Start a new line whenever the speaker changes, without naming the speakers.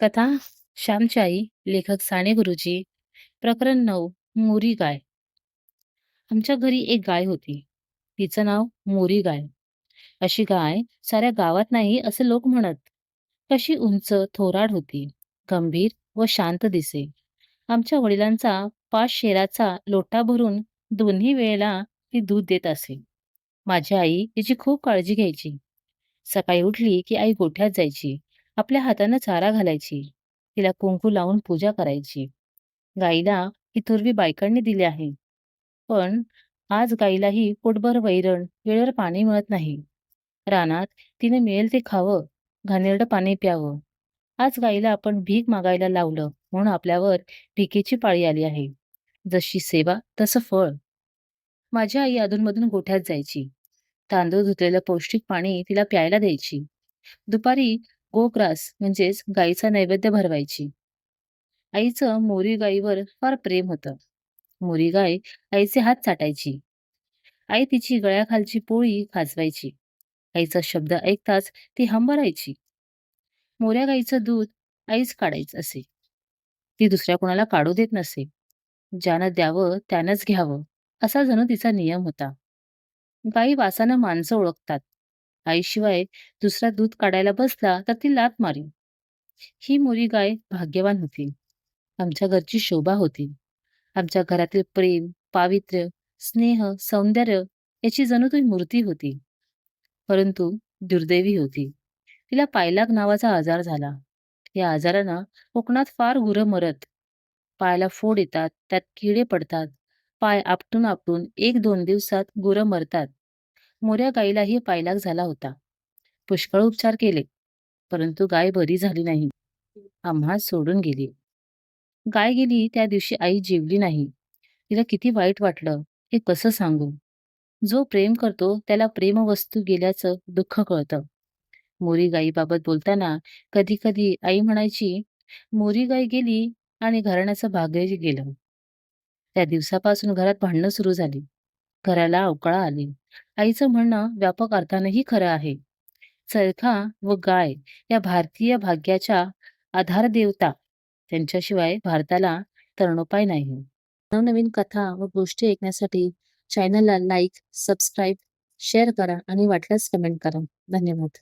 कथा श्यामची आई लेखक साने गुरुजी प्रकरण नऊ मोरी गाय. आमच्या घरी एक गाय होती. तिचं नाव मोरी गाय. अशी गाय साऱ्या गावात नाही असे लोक म्हणत. कशी उंच थोराड होती. गंभीर व शांत दिसे. आमच्या वडिलांचा पाच शेराचा लोटा भरून दोन्ही वेळेला ती दूध देत असे. माझी आई तिची खूप काळजी घ्यायची. सकाळी उठली की आई गोठ्यात जायची. आपल्या हातानं चारा घालायची. तिला कुंकू लावून पूजा करायची. गाईला ही थोरवी बायकांनी दिली आहे. पण आज गाईलाही पोटभर वैरण वेळेवर पाणी मिळत नाही. रानात तिने मिळेल ते खावं घाणेरडं पाणी प्यावं. आज गाईला आपण भीक मागायला लावलं म्हणून आपल्यावर भिकेची पाळी आली आहे. जशी सेवा तसं फळ. माझी आई अधूनमधून गोठ्यात जायची. तांदूळ धुतलेलं पौष्टिक पाणी तिला प्यायला द्यायची. दुपारी गोग्रास म्हणजेच गाईचा नैवेद्य भरवायची. आईचं मोरी गाईवर फार प्रेम होतं. मोरी गाय आईचे हात चाटायची. आई तिची गळ्याखालची पोळी खाजवायची. आईचा शब्द ऐकताच ती हंबरायची. मोऱ्या गाईचं दूध आईच काढायचं असे. ती दुसऱ्या कोणाला काढू देत नसे. ज्यानं द्यावं त्यानंच घ्यावं असा जणू तिचा नियम होता. गाई वासानं माणसं ओळखतात. आईशिवाय दुसरा दूध काढायला बसला तर ती लात मारी. ही मोरी गाय भाग्यवान होती. आमच्या घरची शोभा होती. आमच्या घरातील प्रेम पावित्र्य स्नेह सौंदर्य याची जणू ती मूर्ती होती. परंतु दुर्दैवी होती. तिला पायलाग नावाचा आजार झाला. या आजारानं कोकणात फार गुरं मरत. पायाला फोड येतात त्यात किडे पडतात. पाय आपटून आपटून एक दोन दिवसात गुरं मरतात. मोऱ्या गाईलाही पायलाग झाला होता. पुष्कळ उपचार केले परंतु गाय बरी झाली नाही. आम्हा सोडून गेली. गाय गेली त्या दिवशी आई जेवली नाही. तिला किती वाईट वाटलं हे कसं सांगू? जो प्रेम करतो त्याला प्रेमवस्तू गेल्याचं दुःख कळतं. मोरी गाईबाबत बोलताना कधी कधी आई म्हणायची मोरी गाय गेली आणि घराण्याचं भाग्य गेलं. त्या दिवसापासून घरात भांडणं सुरू झाली. घराला अवकाळा आली. आईचं म्हणणं व्यापक अर्थानंही खरं आहे. चरखा व गाय या भारतीय भाग्याच्या आधार देवता त्यांच्याशिवाय भारताला तरणोपाय नाही. नवनवीन कथा व गोष्टी ऐकण्यासाठी चॅनलला लाईक सबस्क्राईब शेअर करा आणि वाटल्यास कमेंट करा. धन्यवाद.